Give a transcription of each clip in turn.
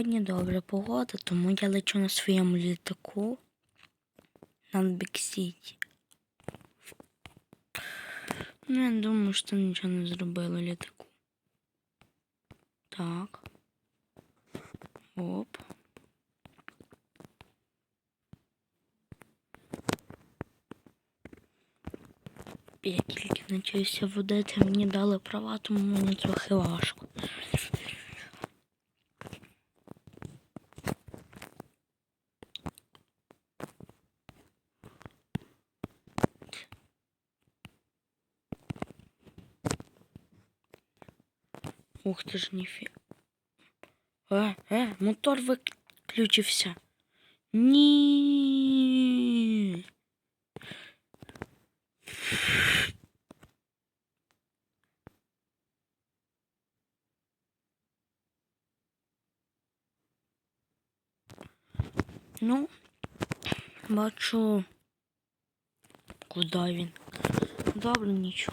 Сьогодні добра погода, тому я лечу на своєму літаку над Бік-Сіті. Ну, я думаю, що нічого не зробило літаку. Так. Оп. Я тільки навчився водити, мені дали права, тому мені трохи важко. Ух ти ж ніфі. Е, е, мотор виключився. Ні. Ну, бачу. Куди він? Добре, нічого.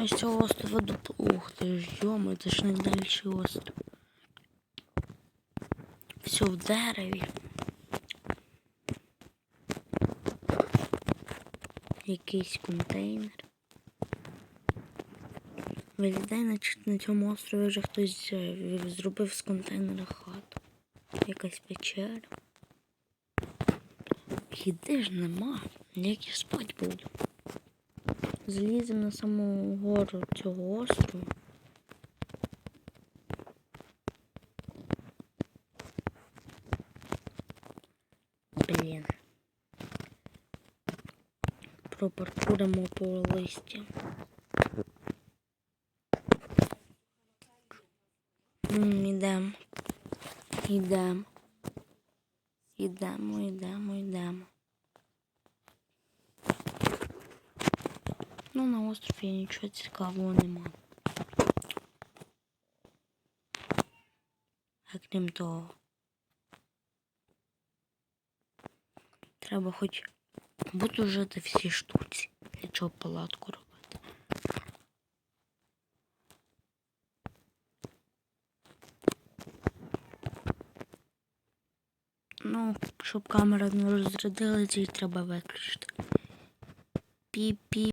Ну, я думаю, з цього острова до... Ух ти ж, йома, це ж найдальший остров. Все в дереві. Якийсь контейнер. Виглядає, наче на цьому острові вже хтось е, зробив з контейнера хату. Якась печера. Їди ж нема. Як я спать буду. Зліземо на саму гору цього острову. Блін. Пропаркуримо по листі. Ідемо. Ідемо. Ідемо, ідемо, Ну, на острові нічого цікавого нема. А крім того, треба хоч буду жити всі штуці, для чого палатку робити. Ну, щоб камера не розрядилася, її треба виключити. Пі-пі.